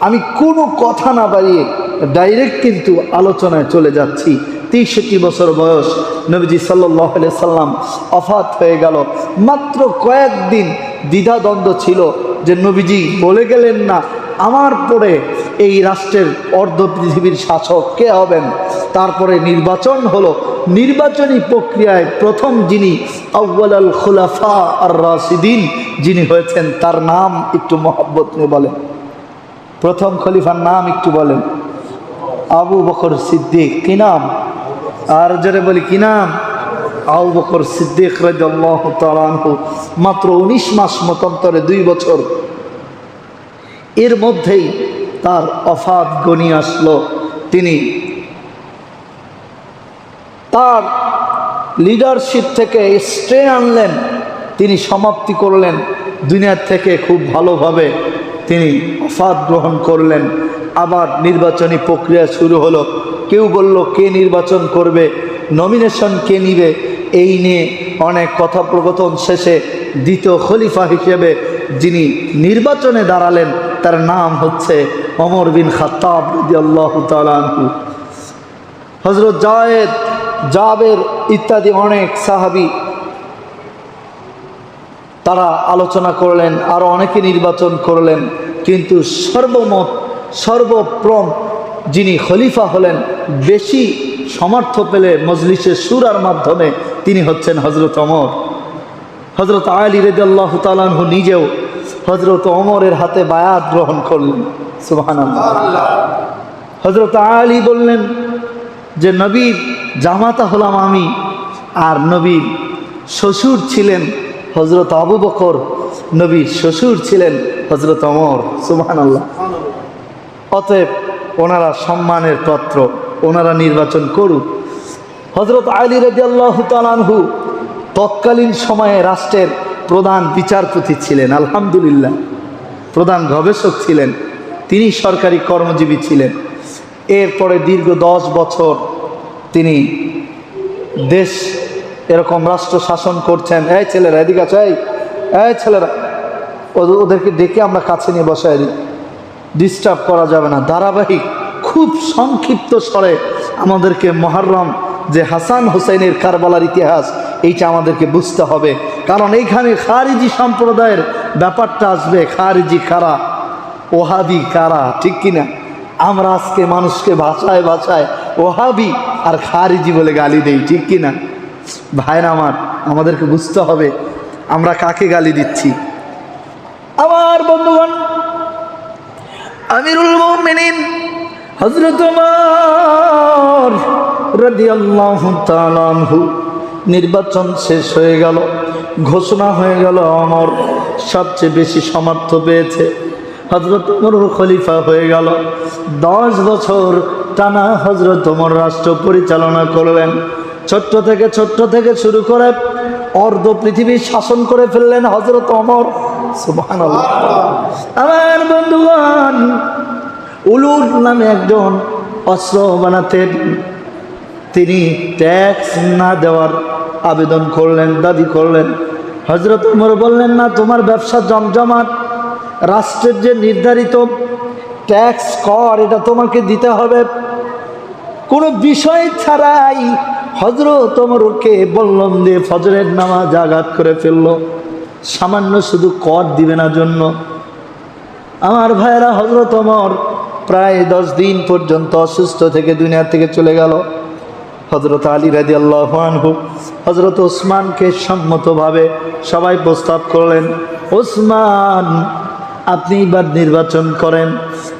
আমি কোনো কথা না বাড়িয়ে ডাইরেক্ট কিন্তু আলোচনায় চলে যাচ্ছি। তেষট্টি বছর বয়স, নবীজি সাল্লাহ সাল্লাম অফাত হয়ে গেল। মাত্র কয়েকদিন দ্বিধাদ্বন্দ্ব ছিল যে নবীজি বলে গেলেন না, আমার পরে এই রাষ্ট্রের অর্ধ পৃথিবীর শাসক কে হবেন? তারপরে নির্বাচন হলো। নির্বাচনী প্রক্রিয়ায় প্রথম যিনি আউ্বাল আল খুলাফা আর রাশিদিন, যিনি হয়েছেন তার নাম একটু মহব্বত নিয়ে বলেন। প্রথম খলিফার নাম একটু বলেন। আবু বকর সিদ্দিক, কি নাম? আর জোরে বলি, কি নাম? আবু বকর সিদ্দিক মাত্র উনিশ মাস মতান্তরে দুই বছর। এর মধ্যেই তার অফাত গনি আসলো। তিনি তার লিডারশিপ থেকে স্ট্রে আনলেন। তিনি সমাপ্তি করলেন দুনিয়ার থেকে খুব ভালোভাবে। তিনি অফাত গ্রহণ করলেন। আবার নির্বাচনী প্রক্রিয়া শুরু হলো। কেউ বলল, কে নির্বাচন করবে? নমিনেশন কে নিবে? এই নিয়ে অনেক কথোপকথন শেষে দ্বিতীয় খলিফা হিসেবে যিনি নির্বাচনে দাঁড়ালেন, তার নাম হচ্ছে অমর বিন তালু হজরত জায়েদ, জাবের ইত্যাদি অনেক সাহাবি তারা আলোচনা করলেন আরও অনেকে নির্বাচন করলেন। কিন্তু সর্বমত, সর্বপ্রম যিনি খলিফা হলেন, বেশি সমর্থ পেলে মজলিসের সুরার মাধ্যমে তিনি হচ্ছেন হজরত অমর হজরত আলী রেদ আল্লাহ তালাহু নিজেও হজরত অমরের হাতে বায়াত গ্রহণ করলেন। সুবাহান হজরত আলী বললেন যে নবীর জামাতা হলাম আমি। আর নবীর শ্বশুর ছিলেন হজরত আবু বকর। নবীর শ্বশুর ছিলেন হজরত অমর সুবাহান আল্লাহ অতএব ওনারা সম্মানের পাত্র, ওনারা নির্বাচন করুক। হজরত আলী রবি আল্লাহ তালানহু তৎকালীন সময়ে রাষ্ট্রের প্রধান বিচারপতি ছিলেন, আলহামদুলিল্লাহ। প্রধান গবেষক ছিলেন, তিনি সরকারি কর্মজীবী ছিলেন। এরপরে দীর্ঘ দশ বছর তিনি দেশ এরকম রাষ্ট্র শাসন করছেন। এই ছেলেরা, এদিকে আছে এই ছেলেরা। ওদেরকে ডেকে আমরা কাছে নিয়ে বসাই। ডিস্টার্ব করা যাবে না। ধারাবাহিক, খুব সংক্ষিপ্ত স্বরে আমাদেরকে মহরম, যে হাসান হোসেনের কারবালার ইতিহাস, এইটা আমাদেরকে বুঝতে হবে। কারণ এইখানে খারিজি সম্প্রদায়ের ব্যাপারটা আসবে, খারিজি কারা? ওহাবি কারা? ঠিক কিনা? আমরা আজকে মানুষকে ভাষায় ভাষায় ওহাবি আর খারিজি বলে গালি দেই, ঠিক কিনা? ভাইরা আমার, আমাদেরকে বুঝতে হবে। আমরা কাকে গালি দিচ্ছি? আমার বন্ধুগণ, আমিরুল মুমিনিন তাআলা আনহু, নির্বাচন শেষ হয়ে গেল, ঘোষণা হয়ে গেল অমর সবচেয়ে বেশি সমর্থ পেয়েছে। হজরত ওমর খলিফা হয়ে গেল। দশ বছর টানা হজরত ওমর রাষ্ট্র পরিচালনা করলেন। ছোট্ট থেকে ছোট্ট থেকে শুরু করে অর্ধ পৃথিবী শাসন করে ফেললেন হজরত অমর আমার বন্ধুগণ, উলুর নামে একজন অস্ত্র বানাতেন তিনি ট্যাক্স না দেওয়ার আবেদন করলেন, দাবি করলেন। হজরত উমর বললেন, না, তোমার ব্যবসা জমজমাট। রাষ্ট্রের যে নির্ধারিত ট্যাক্স কর, এটা তোমাকে দিতে হবে। কোনো বিষয় ছাড়াই হজরত ওমরকে বললাম দিয়ে ফজরের নামাজ আঘাত করে ফেলল। সামান্য শুধু কর দিবে না জন্য। আমার ভাইয়েরা হজরত ওমর প্রায় দশ দিন পর্যন্ত অসুস্থ থেকে দুনিয়া থেকে চলে গেল। হজরত আলী রাজি আল্লাহ আনহু হজরত ওসমানকে সম্মতভাবে সবাই প্রস্তাব করলেন, ওসমান, আপনি এবার নির্বাচন করেন।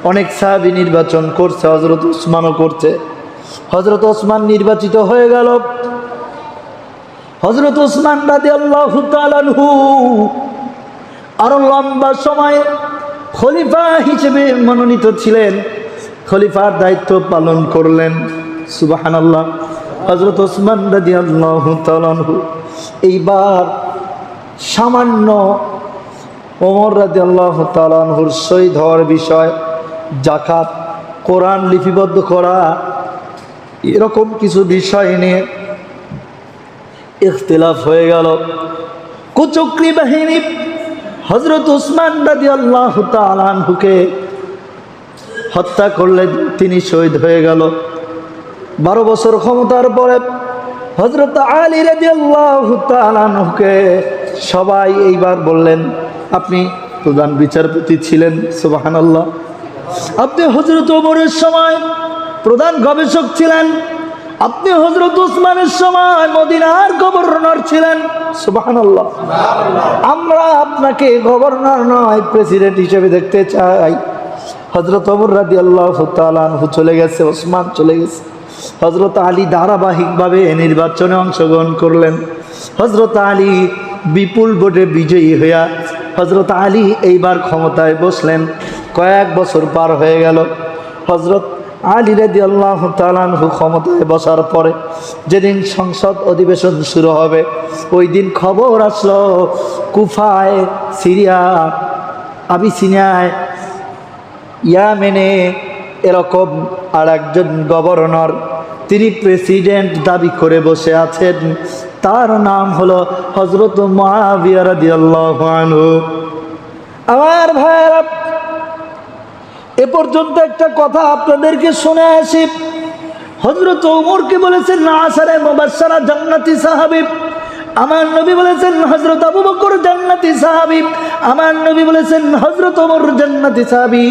অনেক সাহাবি নির্বাচন করছে হজরত ওসমানও করছে। হজরত ওসমান নির্বাচিত হয়ে গেল। হজরত ওসমান রাজি আল্লাহ আরও লম্বা সময় খলিফা হিসেবে মনোনীত ছিলেন। খলিফার দায়িত্ব পালন করলেন। সুবাহান আল্লাহ হজরত ওসমান রাজি আল্লাহ এইবার সামান্য ওমর রাজি আল্লাহ তালানহুর শহীদ হওয়ার বিষয় জাকাত কোরআন লিপিবদ্ধ করা, এরকম কিছু বিষয় নিয়ে ইখতিলাফ হয়ে গেল। কুচক্রি বাহিনী হজরত উসমান রাজি আল্লাহ তালানহুকে হত্যা করলেন তিনি শহীদ হয়ে গেল। বারো বছর ক্ষমতার পরে হজরত আলী রাজি আল্লাহ রাজিয়াল্লাহকে সবাই এইবার বললেন, আপনি প্রধান বিচারপতি ছিলেন সুবাহান আল্লাহ আপনি হজরত ওমরের সময় প্রধান গবেষক ছিলেন আপনি হজরত উসমানের সময় মদিনার গভর্নর ছিলেন? আল্লাহ আমরা আপনাকে গভর্নর নয়, প্রেসিডেন্ট হিসেবে দেখতে চাই। হজরত অমর রাদি আল্লাহ চলে গেছে, ওসমান চলে গেছে। হজরত আলী ধারাবাহিকভাবে নির্বাচনে অংশগ্রহণ করলেন। হজরত আলী বিপুল ভোটে বিজয়ী হইয়া হজরত আলী এইবার ক্ষমতায় বসলেন। কয়েক বছর পার হয়ে গেল। হজরত আলী রাদি আল্লাহ তালানহু ক্ষমতায় বসার পরে যেদিন সংসদ অধিবেশন শুরু হবে, ওই দিন খবর আসলো, কুফায়, সিরিয়া, আবিসিনিয়ায়, ইয়ামেনে এরকম আর একজন গভর্নর, তিনি প্রেসিডেন্ট দাবি করে বসে আছেন। তার নাম হলো হজরত মহাবিয়ারদিয়াল্লাহু আমার ভাইয়েরা এ পর্যন্ত একটা কথা আপনাদেরকে শুনে আসি। হজরত ওমরকে বলেছেন, না আসারে মোবাসারা জান্নাতি সাহাবিব আমার নবী বলেছেন হজরত আবু বকর জান্নাতি সাহাবি। আমার নবী বলেছেন হজরত ওমর জান্নাতি সাহাবি।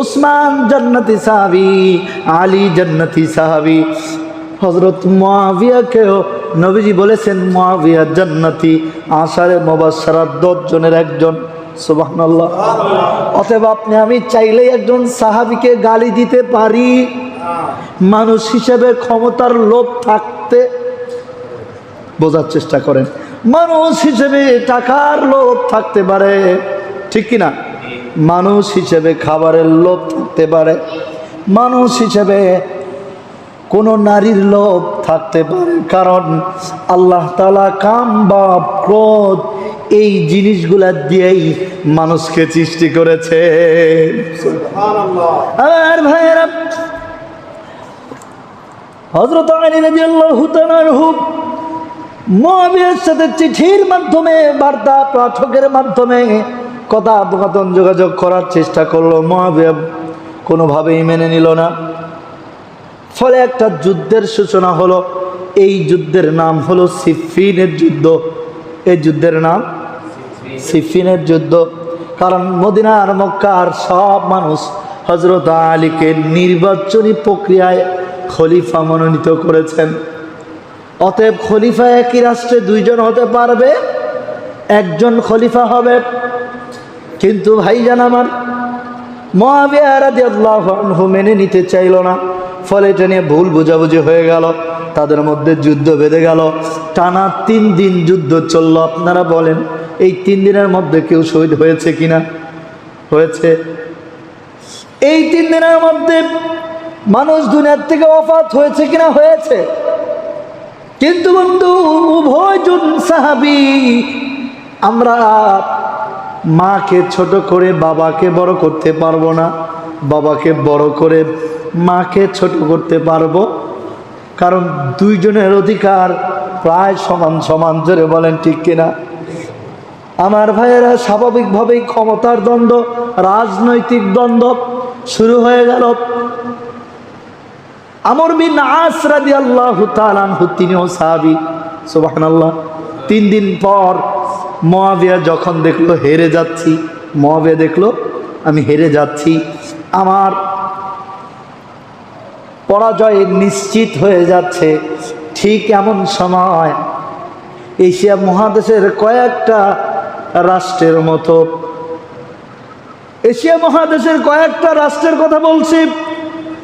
উসমান জান্নাতি সাহাবি, আলী জান্নাতি সাহাবি। হজরত মুয়াবিয়াকেও নবীজি বলেছেন মুয়াবিয়া জান্নাতি আশারে মোবাসারার দশ জনের একজন। অতএব আপনি, আমি চাইলেই একজন সাহাবিকে গালি দিতে পারি। মানুষ হিসেবে ক্ষমতার লোভ থাকতে বোঝার চেষ্টা করেন। মানুষ হিসেবে টাকার লোভ থাকতে পারে, ঠিক কিনা মানুষ হিসেবে খাবারের লোভ থাকতে পারে, মানুষ হিসেবে কোনো নারীর লোভ থাকতে পারে। কারণ আল্লাহ তালা কাম বা ক্রোধ এই জিনিসগুলা দিয়েই মানুষকে সৃষ্টি করেছে। আর ভাইয়েরা হজরত আলী রাদিয়াল্লাহু তাআলাহু মুআবিয়ার সাথে চিঠির মাধ্যমে বার্তা পাঠকের মাধ্যমে কথোপকথন যোগাযোগ করার চেষ্টা করল। মুআবিয়া কোনোভাবেই মেনে নিল না। ফলে একটা যুদ্ধের সূচনা হলো। এই যুদ্ধের নাম হলো সিফিনের যুদ্ধ। এই যুদ্ধের নাম সিফিনের যুদ্ধ। কারণ মদিনার মক্কার সব মানুষ হজরত আলীকে নির্বাচনী প্রক্রিয়ায় খলিফা মনোনীত করেছেন। অতএব খলিফা একই রাষ্ট্রে দুইজন হতে পারবে, একজন খলিফা হবে। কিন্তু ভাই ভাইজান আমার মহাবিয়া রাদিয়াল্লাহু মেনে নিতে চাইল না। ফলে এটা নিয়ে ভুল বোঝাবুঝি হয়ে গেল। তাদের মধ্যে যুদ্ধ বেঁধে গেল। টানা তিন দিন যুদ্ধ চলল। আপনারা বলেন এই তিন দিনের মধ্যে কেউ শহীদ হয়েছে কিনা? হয়েছে। এই তিন দিনের মধ্যে মানুষ দুনিয়ার থেকে অফাত হয়েছে কিনা? হয়েছে। কিন্তু বন্ধু উভয়জন সাহাবি, আমরা মাকে ছোট করে, বাবাকে বড় করতে পারব না। বাবাকে বড় করে, মাকে ছোট করতে পারব। কারণ দুইজনের অধিকার প্রায় সমান সমান। জোরে বলেন ঠিক কিনা? আমার ভাইয়েরা স্বাভাবিকভাবেই ক্ষমতার দ্বন্দ্ব, রাজনৈতিক দ্বন্দ্ব শুরু হয়ে গেল। আমর বিন আসরাদি আল্লাহ তালানহু তিনিও সাহাবি সুবাহান আল্লাহ তিন দিন পর মহাবিয়া যখন দেখল, হেরে যাচ্ছি। মহাবিয়া দেখল, আমি হেরে যাচ্ছি। আমার পরাজয় নিশ্চিত হয়ে যাচ্ছে ঠিক এমন সময়। এশিয়া মহাদেশের কয়েকটা রাষ্ট্রের মতো। এশিয়া মহাদেশের কয়েকটা রাষ্ট্রের কথা বলছি।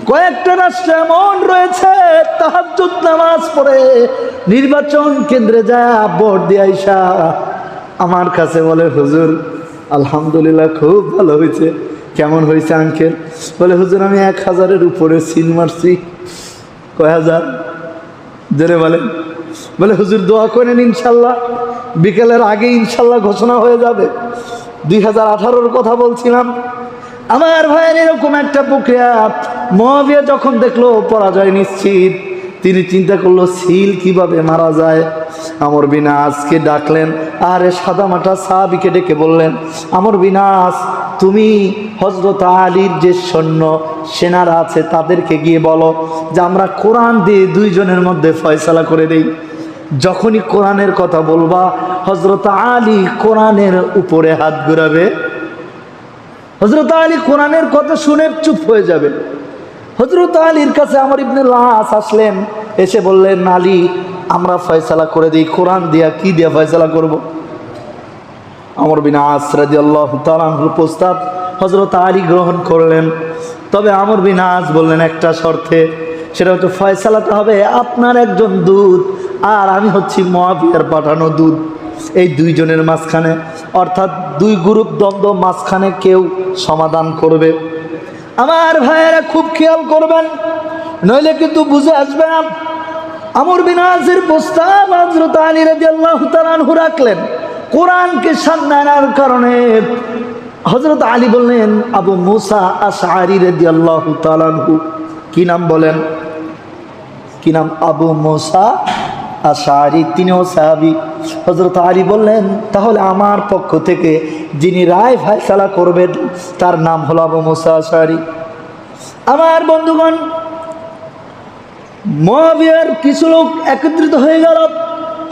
কয়েকটা রাষ্ট্র এমন রয়েছে তাহাজুদ নামাজ পড়ে, নির্বাচন কেন্দ্রে যায়, ভোট দিয়ে আইসা। আমার কাছে বলে, হুজুর, আলহামদুলিল্লাহ খুব ভালো হয়েছে। কেমন হয়েছে আঙ্কেল বলে, হুজুর, আমি এক হাজারের উপরে সিন মারছি। কয় হাজার? বলেন বলে, হুজুর, দোয়া করেন ইনশাল্লাহ। বিকেলের আগে ইনশাল্লাহ ঘোষণা হয়ে যাবে। দুই হাজার কথা বলছিলাম। আমার ভাইয়ের এরকম একটা প্রক্রিয়া, মহাবিয়া যখন দেখল পরাজয় নিশ্চিত, তিনি চিন্তা করল, সিল কীভাবে মারা যায়? আমর বিনাসকে ডাকলেন, আরে সাদা মাটা সাহাবিকে ডেকে বললেন, আমর বিনাস তুমি হজরত আলীর যে সৈন্য, সেনারা আছে তাদেরকে গিয়ে বলো যে আমরা কোরআন দিয়ে দুইজনের মধ্যে ফয়সালা করে দেই। যখনই কোরআনের কথা বলবা হজরত আলী কোরআনের উপরে হাত ঘুরাবে। হজরত আলী কোরআনের কথা শুনে চুপ হয়ে যাবে। হজরত আলীর কাছে আমার ইবনে লাস আসলেন, এসে বললেন, আলী, আমরা ফয়সালা করে দিই, কোরআন দিয়া কি দিয়া ফয়সালা করব। আমর বিন আসরাদি আল্লাহ তালাহুর প্রস্তাব হজরত আলী গ্রহণ করলেন। তবে আমর বিন আস বললেন, একটা শর্তে, সেটা হচ্ছে ফয়সালাতে হবে আপনার একজন দূত আর আমি হচ্ছি মহাবিয়ার পাঠানো দূত। এই দুইজনের মাঝখানে, অর্থাৎ দুই গ্রুপ দ্বন্দ্ব মাঝখানে কেউ সমাধান করবে। আমার ভাইয়েরা খুব খেয়াল করবেন, নইলে কিন্তু বুঝে আসবে না, আমর বিনাজের প্রস্তাব হজরত আলী রাজি আল্লাহ তালানহু রাখলেন। কোরআনকে সামনে আনার কারণে হজরত আলী বললেন, আবু মুসা আশারি রাজি আল্লাহ তালানহু কি নাম বলেন? কি নাম? আবু মোসা আশারি, তিনিও সাহাবি। হজরত আলী বললেন, তাহলে আমার পক্ষ থেকে যিনি রায় ফায়সালা করবেন, তার নাম হল আবু মোসা আশারি। আমার বন্ধুগণ, মহাবিয়ার কিছু লোক একত্রিত হয়ে গেল।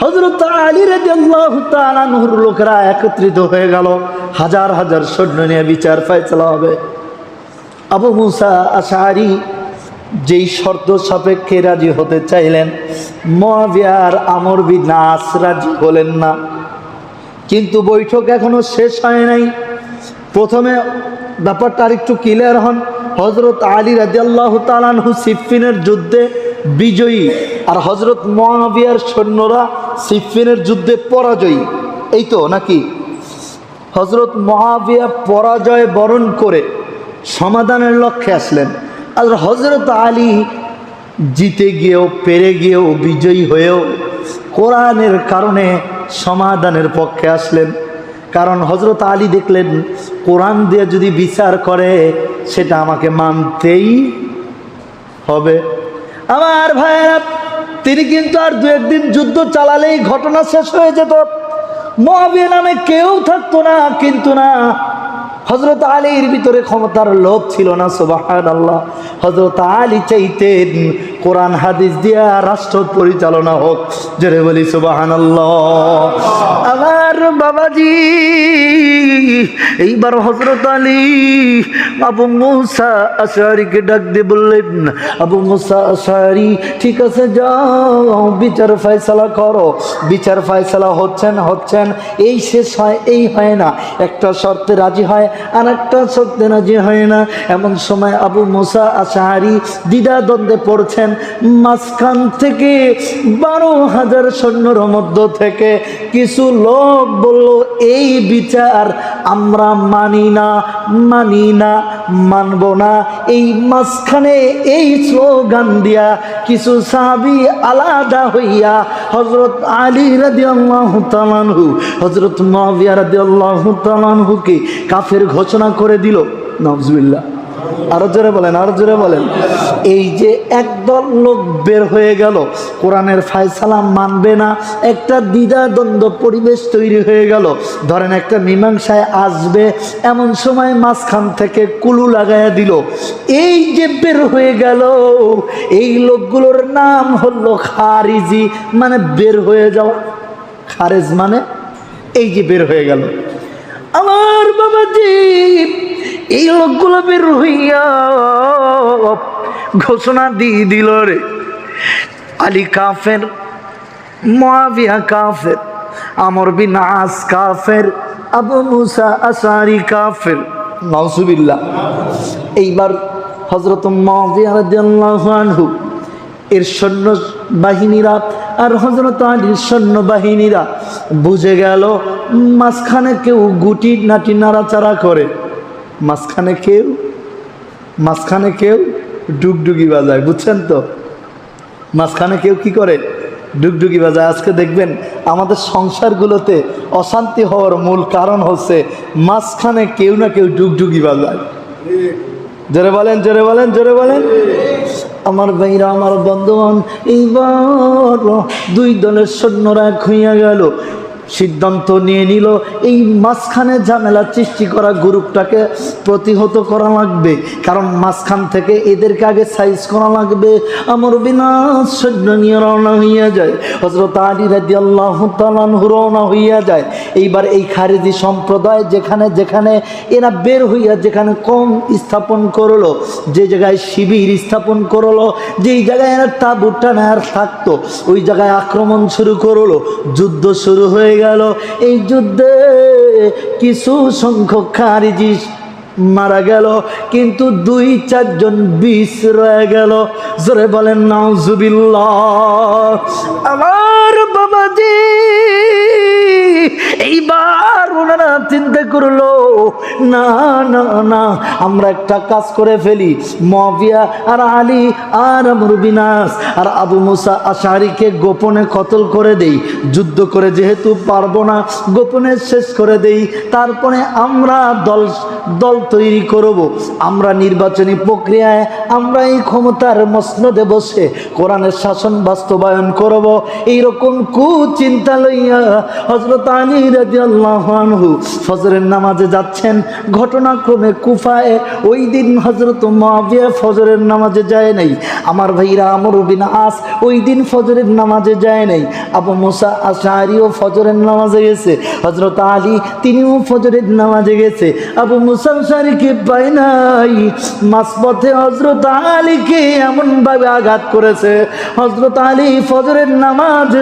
হজরত আলী তাআলার লোকেরা একত্রিত হয়ে গেল। হাজার হাজার সৈন্য নিয়ে বিচার ফায়সালা হবে। আবু মুসা আশারি যেই শর্ত সাপেক্ষে রাজি হতে চাইলেন মহাবিয়ার আমর বিন নাস রাজি হলেন না। কিন্তু বৈঠক এখনও শেষ হয় নাই। প্রথমে ব্যাপারটা আরেকটু ক্লিয়ার হন। হজরত আলী রাজিয়াল্লাহ তালানহু সিফিনের যুদ্ধে বিজয়ী আর হজরত মহাবিয়ার সৈন্যরা সিফিনের যুদ্ধে পরাজয়ী। এই তো নাকি? হজরত মহাবিয়া পরাজয় বরণ করে সমাধানের লক্ষ্যে আসলেন। আর হজরত আলী জিতে গিয়েও, পেরে গিয়েও, বিজয়ী হয়েও কোরআনের কারণে সমাধানের পক্ষে আসলেন। কারণ হজরত আলী দেখলেন, কোরআন দিয়ে যদি বিচার করে, সেটা আমাকে মানতেই হবে। আমার ভাইয়েরা, তিনি কিন্তু আর দু একদিন যুদ্ধ চালালেই ঘটনা শেষ হয়ে যেত। মহাবিয়া নামে কেউ থাকতো না, কিন্তু না হজরত আলীর ভিতরে ক্ষমতার লোভ ছিল না সোবাহ আল্লাহ হজরত আলী চাইতেন কোরআন হাদিস দিয়া রাষ্ট্র পরিচালনা হোক। জোরে বলি সুবাহান আমার বাবাজি, এইবার হজরত আলী, আবু মুসা আশারিকে ডাক দিয়ে বললেন, আবু মুসা আশারি, ঠিক আছে, যাও, বিচার ফয়সালা করো। বিচার ফয়সালা হচ্ছেন হচ্ছেন, এই শেষ হয়, এই হয় না। একটা শর্তে রাজি হয় আর একটা শর্তে রাজি হয় না। এমন সময় আবু মুসা আশারি দ্বিধা দ্বন্দ্বে পড়ছেন মাঝখান থেকে বারো হাজার সৈন্যর মধ্য থেকে কিছু লোক বলল, এই বিচার আমরা মানি না মানি না, মানব না। এই মাঝখানে এই স্লোগান দিয়া কিছু সাহাবি আলাদা হইয়া হজরত আলী রাদি আল্লাহ তালানহু হজরত মাবিয়া আল্লাহ তালানহুকে কাফের ঘোষণা করে দিল। নজবিল্লা আরও জোরে বলেন, আরও জোরে বলেন। এই যে একদল লোক বের হয়ে গেল, কোরআনের ফায়সালা মানবে না, একটা দ্বিধা দ্বন্দ্ব পরিবেশ তৈরি হয়ে গেল। ধরেন একটা মীমাংসায় আসবে, এমন সময় মাঝখান থেকে কুলু লাগাইয়া দিল। এই যে বের হয়ে গেল, এই লোকগুলোর নাম হলো খারিজি মানে বের হয়ে যাওয়া। খারেজ মানে এই যে বের হয়ে গেল। আমার বাবাজি এই লোকগুলো বের হইয়া ঘোষণা দিয়ে দিল রে। আলী কাফের মহাবিয়া কাফের, আমর বিন আস কাফের, আবু মুসা আসারি কাফের। নওসুবিল্লাহ এইবার হজরত আনহু, এর সৈন্য বাহিনীরা আর হজরত আলীর সৈন্য বাহিনীরা বুঝে গেল, মাঝখানে কেউ গুটি নাটি নাড়াচাড়া করে। মাঝখানে কেউ মাঝখানে কেউ ডুগডুগি বাজায়, বুঝছেন তো? মাঝখানে কেউ কি করে? ডুগডুগি বাজায়। আজকে দেখবেন আমাদের সংসারগুলোতে অশান্তি হওয়ার মূল কারণ হচ্ছে মাঝখানে কেউ না কেউ ডুগডুগি বাজায়। জোরে বলেন জোরে বলেন জোরে বলেন। আমার ভাইরা, আমার বন্ধুগণ, এইবার দুই দলের সৈন্যরা হইয়া গেল। সিদ্ধান্ত নিয়ে নিল। এই মাঝখানে ঝামেলা সৃষ্টি করা গ্রুপটাকে প্রতিহত করা লাগবে। কারণ মাঝখান থেকে এদেরকে আগে সাইজ করা লাগবে। আমার বিনা সৈন্য নিয়ে রওনা হইয়া যায়। হজরত আলী রাজি আল্লাহ রওনা হইয়া যায়। এইবার এই খারেজি সম্প্রদায় যেখানে যেখানে এরা বের হইয়া যেখানে কম স্থাপন করল, যে জায়গায় শিবির স্থাপন করল, যেই জায়গায় এরা তাবুটা নেয়ার থাকতো, ওই জায়গায় আক্রমণ শুরু করল। যুদ্ধ শুরু হয়ে গেল এই যুদ্ধে। কিছু সংখ্যক খারিজি মারা গেল, কিন্তু দুই, চারজন বিষ রয়ে গেল। জোরে বলেন, নাউজুবিল্লাহ। আমার বাবাজি। এইবার ওনারা চিন্তা করল, না না না, আমরা একটা কাজ করে ফেলি। মবিয়া আর আলী আর আমর বিনাশ আর আবু মুসা আশারিকে গোপনে কতল করে দেই। যুদ্ধ করে যেহেতু পারব না, গোপনে শেষ করে দেই। তারপরে আমরা দল দল তৈরি করব। আমরা নির্বাচনী প্রক্রিয়ায় আমরা এই ক্ষমতার মসনদে বসে কোরআনের শাসন বাস্তবায়ন করব। এইরকম কুচিন্তা লইয়া হজরত আলী রাজি আনহু ফজরের নামাজে যাচ্ছেন। ঘটনাক্রমে কুফায় ওই দিন হজরত মাবিয়া ফজরের নামাজে যায় নাই। আমার ভাইরা আমর বিন আস ওই দিন ফজরের নামাজে যায় নাই। আবু মুসা আশারিও ফজরের নামাজে গেছে। হজরত আলী তিনিও ফজরের নামাজে গেছে। আবু মুসা আশারিকে পাই নাই। মাসপথে হজরত আলীকে এমনভাবে আঘাত করেছে। হজরত আলী ফজরের নামাজের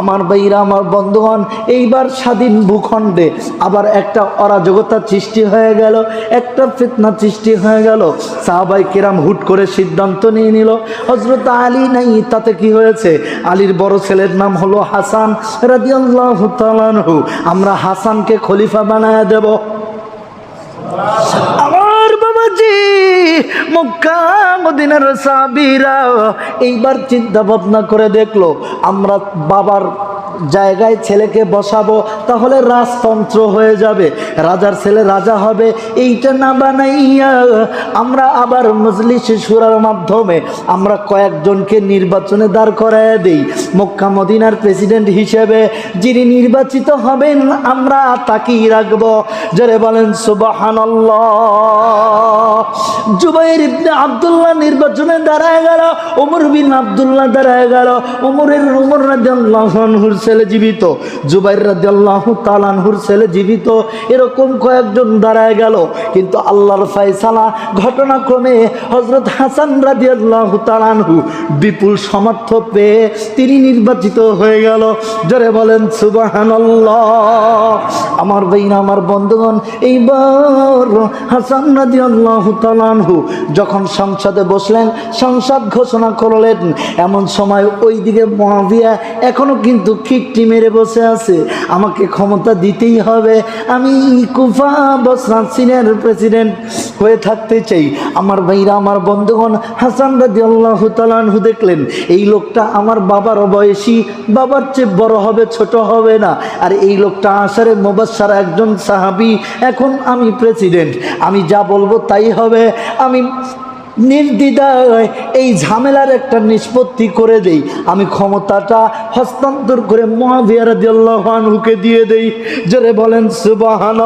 আমার ভাইরা, আমার বন্ধুগণ, এইবার স্বাধীন ভূখণ্ডে আবার একটা অরাজকতা সৃষ্টি হয়ে গেল, একটা ফিতনা সৃষ্টি হয়ে গেল। সাহাবাই কেরাম হুট করে সিদ্ধান্ত নিয়ে নিল হজরত আলী নাই, তাতে কি হয়েছে? আলীর বড় ছেলের নাম হলো হাসান আমরা হাসানকে খলিফা বানায় দেব। বাবাজি মক্কা মদিনার সাবিরা এইবার চিন্তা ভাবনা করে দেখল আমরা বাবার জায়গায় ছেলেকে বসাবো, তাহলে রাজতন্ত্র হয়ে যাবে। রাজার ছেলে রাজা হবে, এইটা না বানাইয়া আমরা আবার মজলিস সুরার মাধ্যমে আমরা কয়েকজনকে নির্বাচনে দাঁড় করায় দিই। মক্কা মদিনার প্রেসিডেন্ট হিসেবে যিনি নির্বাচিত হবেন, আমরা তাকেই রাখব। জোরে বলেন, সুবাহানাল্লাহ। জুবাইর আব্দুল্লাহ নির্বাচনে দাঁড়ায় গেল, ওমর বিন আব্দুল্লাহ দাঁড়ায় গেল। ওমরের, ওমর রাদিয়াল্লাহু আনহুর ছেলে জীবিত। জুবাইর রাদিয়াল্লাহু তাআলাহুর ছেলে জীবিত। এরকম কয়েকজন দাঁড়ায় গেল। কিন্তু আল্লাহর ফয়সালা ঘটনাক্রমে হযরত হাসান রাদিয়াল্লাহু তাআলাহু বিপুল সমর্থ পেয়ে তিনি নির্বাচিত হয়ে গেল। জোরে বলেন, সুবহানাল্লাহ। আমার ভাইরা, আমার বন্ধুগণ, এইবার হাসান রাদিয়াল্লাহু তালানহু যখন সংসদে বসলেন, সংসদ ঘোষণা করলেন, এমন সময় ওইদিকে মহাবিয়া এখনও কিন্তু খিটটি মেরে বসে আছে, আমাকে ক্ষমতা দিতেই হবে। আমি কুফা বসরা সিনিয়র প্রেসিডেন্ট হয়ে থাকতে চাই। আমার ভাইরা, আমার বন্ধুগণ, হাসান রাজি আল্লাহ তালানহু দেখলেন, এই লোকটা আমার বাবার বয়সী, বাবার চেয়ে বড় হবে, ছোট হবে না। আর এই লোকটা আসারে মোবাসার একজন সাহাবি, এখন আমি প্রেসিডেন্ট। আমি যা বলব তাই হবে। আমি নির্দ্বিধায় এই ঝামেলার একটা নিষ্পত্তি করে দেই। আমি ক্ষমতাটা হস্তান্তর করে মহাবিয়ার দিয়ে দেই। জোরে বলেন সুবাহান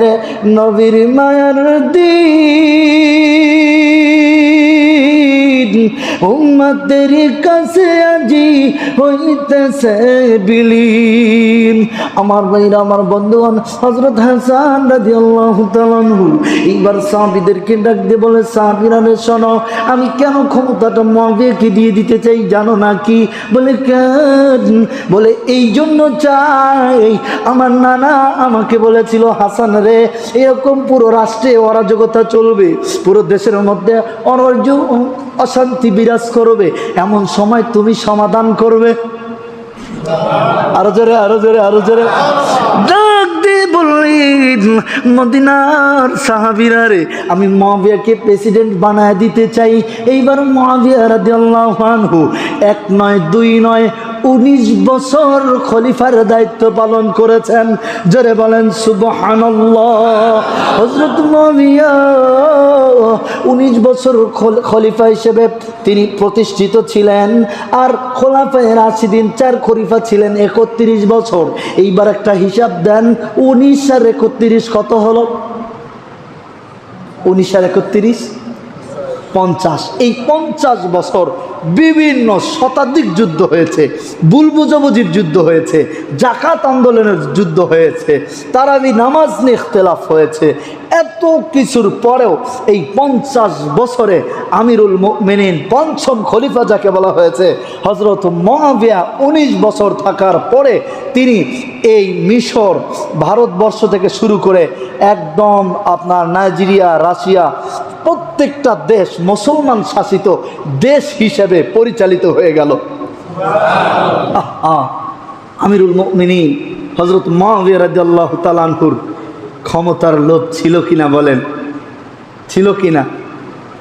রে নবীর মায়ার দিন। উম্মতের কাছে আজি হইতেছে বিলীন। আমার ভাইরা, আমার বন্ধুগণ হাসান ডাক দিয়ে বলে শোনো, আমি কেন ক্ষমতাটা মহাবিয়াকে দিয়ে দিতে চাই, জানো না কি? বলে, কেন? বলে এই জন্য চাই। আমার নানা আমাকে বলেছিল, হাসান রে, এরকম পুরো রাষ্ট্রে অরাজকতা চলবে, পুরো দেশের মধ্যে অনর্য অশান্তি বিরাজ করবে এমন সময় তুমি সমাধান করবে। আরও জোরে আরও জোরে আরও জোরে। বললেন, মদিনার সাহাবিরা রে, আমি মহাবিয়াকে প্রেসিডেন্ট বানায় দিতে চাই। এইবার মহাবিয়া রাদিয়াল্লাহু আনহু এক নয়, দুই নয়, উনিশ বছর খলিফার দায়িত্ব পালন করেছেন। জোরে বলেন হজরত উনিশ বছর খলিফা হিসেবে তিনি প্রতিষ্ঠিত ছিলেন আর খোলাফায় রাশিদিন চার খলিফা ছিলেন একত্রিশ বছর। এইবার একটা হিসাব দেন উনিশ আর একত্রিশ কত হলো? উনিশ আর একত্রিশ? পঞ্চাশ। এই পঞ্চাশ বছর বিভিন্ন শতাধিক যুদ্ধ হয়েছে ভুল বুঝাবুঝির যুদ্ধ হয়েছে, জাকাত আন্দোলনের যুদ্ধ হয়েছে, তারাবি নামাজ নিয়ে ইখতলাফ হয়েছে। এত কিছুর পরেও এই পঞ্চাশ বছরে আমিরুল মেনিন পঞ্চম খলিফা যাকে বলা হয়েছে হজরত মহাবিয়া উনিশ বছর থাকার পরে তিনি এই মিশর ভারতবর্ষ থেকে শুরু করে একদম আপনার নাইজেরিয়া, রাশিয়া প্রত্যেকটা দেশ মুসলমান শাসিত দেশ হিসেবে পরিচালিত হয়ে গেল। আমিরুল মিনীন হজরত রাজ্লাহ তালানপুর ক্ষমতার লোভ ছিল কিনা বলেন? ছিল কিনা?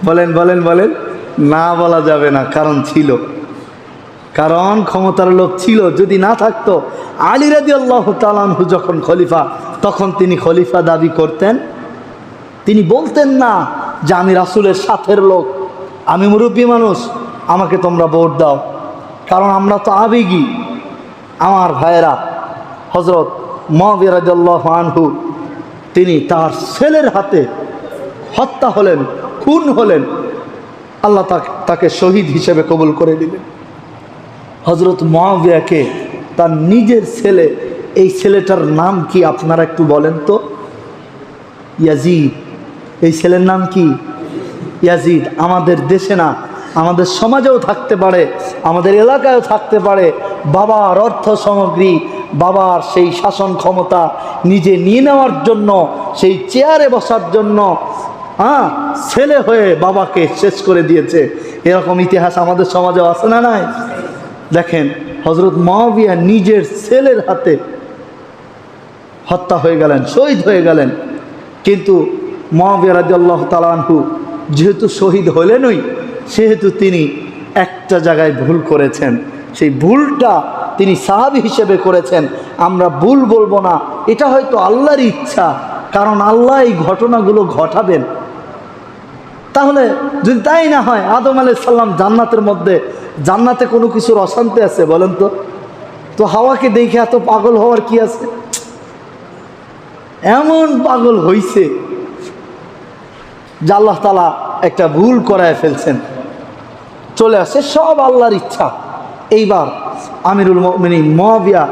বলেন বলেন বলেন। না বলা যাবে না, কারণ ছিল। কারণ ক্ষমতার লোভ ছিল, যদি না থাকতো, আলী রাজি আল্লাহ তালানহু যখন খলিফা, তখন তিনি খলিফা দাবি করতেন। তিনি বলতেন না যে আমি রাসুলের সাথের লোক। আমি মুরব্বী মানুষ, আমাকে তোমরা ভোট দাও। কারণ আমরা তো আবেগী। আমার ভাইয়েরা হজরত মহাবিরাজ্লাহ আনহু, তিনি তার ছেলের হাতে হত্যা হলেন, খুন হলেন। আল্লাহ তাকে শহীদ হিসেবে কবুল করে দিলেন হজরত মহাবিয়াকে তার নিজের ছেলে, এই ছেলেটার নাম কি আপনারা একটু বলেন তো? ইয়াজিদ এই ছেলের নাম কি? ইয়াজিদ। আমাদের দেশে না, আমাদের সমাজেও থাকতে পারে, আমাদের এলাকায়ও থাকতে পারে বাবার অর্থ সামগ্রী, বাবার সেই শাসন ক্ষমতা নিজে নিয়ে নেওয়ার জন্য, সেই চেয়ারে বসার জন্য হ্যাঁ? ছেলে হয়ে বাবাকে শেষ করে দিয়েছে। এরকম ইতিহাস আমাদের সমাজেও আছে না নাই? দেখেন হজরত মহাবিয়া নিজের ছেলের হাতে হত্যা হয়ে গেলেন, শহীদ হয়ে গেলেন। কিন্তু মহাবিয়া রাজ্লাহ তালানহু যেহেতু শহীদ হলেনই সেহেতু তিনি একটা জায়গায় ভুল করেছেন। সেই ভুলটা তিনি সাহাবি হিসেবে করেছেন। আমরা ভুল বলব না। এটা হয়তো আল্লাহর ইচ্ছা, কারণ আল্লাহ এই ঘটনাগুলো ঘটাবেন। তাহলে যদি তাই না হয়, আদম আলাই সাল্লাম জান্নাতের মধ্যে, জান্নাতে কোনো কিছুর অশান্তি আছে বলেন তো? তো হাওয়াকে দেখে এত পাগল হওয়ার কি আছে? এমন পাগল হইছে। যে আল্লাহ তালা একটা ভুল করায় ফেলছেন। চলে আসে সব আল্লাহর ইচ্ছা। এইবার আমিরুল মিনী মহাবিয়া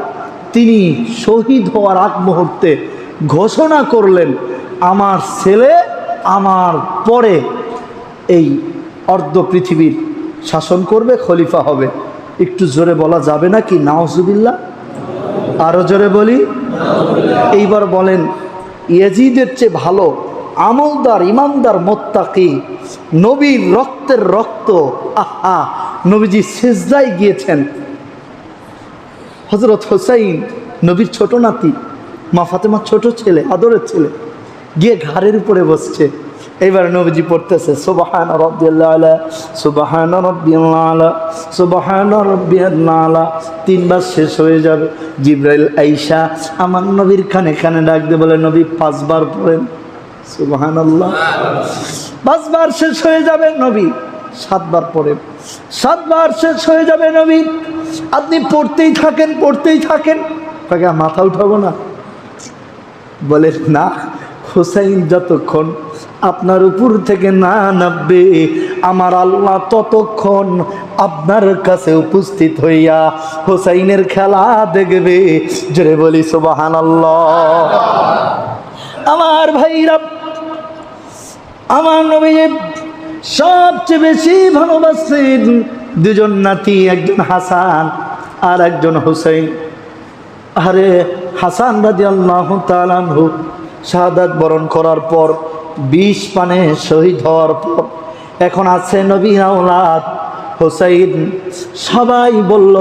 তিনি শহীদ হওয়ার আগ মুহূর্তে ঘোষণা করলেন, আমার ছেলে, আমার পরে এই অর্ধ পৃথিবীর শাসন করবে, খলিফা হবে। একটু জোরে বলা যাবে না কি নাওজুবিল্লা আরও জোরে বলি। এইবার বলেন, ইয়াজিদের চেয়ে ভালো আমলদার, ইমানদার, মোত্তাকি। নবীর রক্তের রক্ত, আহা, নবীজি সেজদায় গিয়েছেন। হজরত হোসাইন, নবীর ছোট নাতি, মা ফাতেমার ছোট ছেলে, আদরের ছেলে, গিয়ে ঘাড়ের উপরে বসছে। এবার নবীজি পড়তেছে, সুবাহান রব্বিল্লা সুবাহান রব্বিল্লা সুবাহান রব্বিল্লা তিনবার শেষ হয়ে যাবে। জিব্রাইল আইসা আমার নবীর খানে খানে ডাকতে বলে, নবী, পাঁচবার পড়েন। সুবাহান আল্লাহ পাঁচবার শেষ হয়ে যাবে নবী সাতবার পড়েন সাতবার শেষ হয়ে যাবে নবী। আপনি পড়তেই থাকেন পড়তেই থাকেন। তাকে মাথা উঠাবো না। বলে না হুসাইন যতক্ষণ আপনার উপর থেকে না নামবে আমার আল্লাহ ততক্ষণ আপনার কাছে উপস্থিত হইয়া হুসাইনের খেলা দেখবে। জোরে বলি সুবাহান আমার ভাইরা আমার নবীজি সবচেয়ে বেশি ভালোবাসতেন দুজন নাতি, একজন হাসান আর একজন হুসাইন। আরে হাসান রাজি আল্লাহ তালানহু শাহাদাত বরণ করার পর, বিষ পানে শহীদ হওয়ার পর, এখন আছে নবী আওলাদ হোসাইন। সবাই বলল,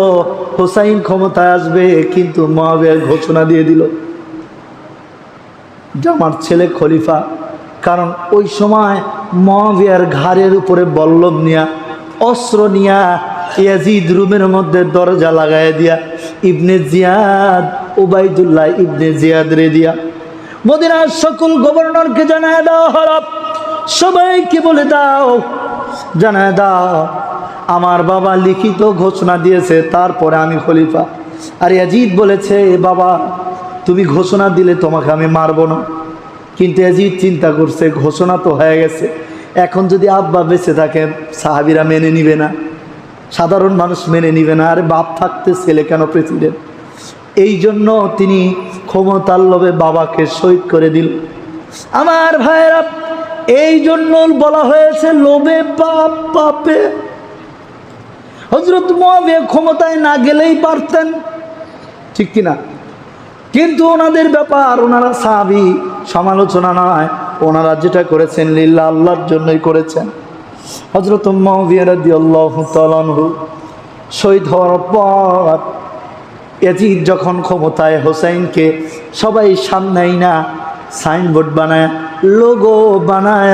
হোসাইন ক্ষমতায় আসবে। কিন্তু মহাবের ঘোষণা দিয়ে দিল যে আমার ছেলে খলিফা কারণ ওই সময় মহাবিয়ার ঘাড়ের উপরে বল্লভ নিয়া, অস্ত্র নিয়া, ইয়াজিদ রুমের মধ্যে দরজা লাগাই দিয়া, ইবনে জিয়াদ ওবাইদুল্লাহ ইবনে জিয়াদ রে দিয়া, মদিনার সকল গভর্নরকে জানায় দাও হরব সবাইকে বলে দাও, জানায় দাও, আমার বাবা লিখিত ঘোষণা দিয়েছে, তারপরে আমি খলিফা। আর ইয়াজিদ বলেছে বাবা, তুমি ঘোষণা দিলে তোমাকে আমি মারবো না। কিন্তু ইয়াজিদ চিন্তা করছে, ঘোষণা তো হয়ে গেছে। এখন যদি আব্বা বেঁচে থাকেন সাহাবিরা মেনে নিবে না। সাধারণ মানুষ মেনে নিবে না। আরে বাপ থাকতে ছেলে কেন প্রেসিডেন্ট এই জন্য তিনি ক্ষমতার লোভে বাবাকে শহীদ করে দিল। আমার ভাইয়েরা, এই জন্য বলা হয়েছে, লোভে বাপ বাপে। হজরত মহাবিয়া ক্ষমতায় না গেলেই পারতেন। ঠিক কিনা? কিন্তু ওনাদের ব্যাপার, ওনারা সাবি সমালোচনা নয়। ওনারা যেটা করেছেন, লিল্লা আল্লাহর জন্যই করেছেন। হজরত শহীদ হওয়ার পর এজিদ যখন ক্ষমতায় হোসাইনকে সবাই সামনেই না, সাইনবোর্ড বানায়, লোগো বানায়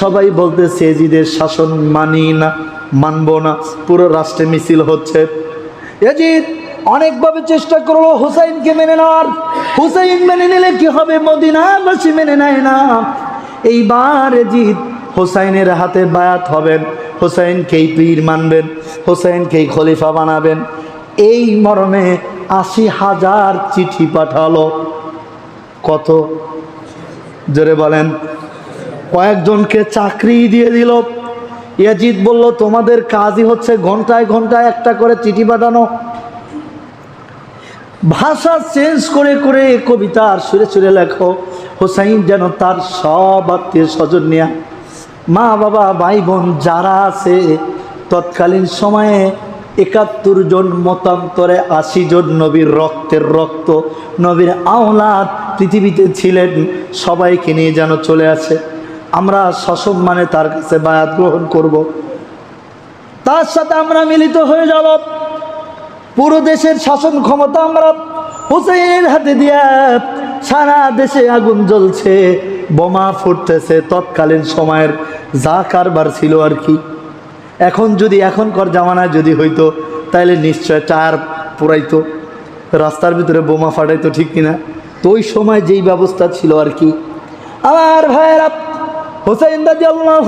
সবাই বলতেছে এজিদের শাসন মানি না, মানব না, পুরো রাষ্ট্রে মিছিল হচ্ছে। এজিদ অনেকভাবে চেষ্টা করল হুসাইনকে মেনে নেওয়ার। হুসাইন মেনে নিলে কি হবে? মদিনাবাসী মেনে নেয় না। এইবার এজিদ হোসাইনের হাতে বায়াত হবেন। হোসাইনকেই পীর মানবেন, হোসাইনকেই খলিফা বানাবেন। এই মর্মে আশি হাজার চিঠি পাঠালো। কত? জোরে বলেন। কয়েকজনকে চাকরি দিয়ে দিল। ইয়াজিদ বলল, তোমাদের কাজই হচ্ছে ঘন্টায় ঘন্টায় একটা করে চিঠি পাঠানো। ভাষা চেঞ্জ করে করে কবিতা আর সুরে সুরে লেখো। হোসাইন যেন তার সব আত্মীয় স্বজন নেয়া। মা, বাবা ভাই বোন যারা আছে, তৎকালীন সময়ে একাত্তর জন মতান্তরে আশি জন নবীর রক্তের রক্ত, নবীর আওলাদ পৃথিবীতে ছিলেন, সবাইকে নিয়ে যেন চলে আসে। আমরা সসম্মানে তার কাছে বায়াত গ্রহণ করব। তার সাথে আমরা মিলিত হয়ে যাব। পুরো দেশের শাসন ক্ষমতা আমরা হুসেনের হাতে দিয়া, সারা দেশে আগুন জ্বলছে, বোমা ফুটতেছে, তৎকালীন সময়ের যা কারবার ছিল আর কি। এখন যদি, এখনকার জামানায় যদি হইতো তাহলে নিশ্চয় টায়ার পুরাইতো, রাস্তার ভিতরে বোমা ফাটাইতো ঠিক কিনা। তো ওই সময় যেই ব্যবস্থা ছিল আর কি। আমার ভাইয়েরা, হোসাইন দাদি আল্লাহ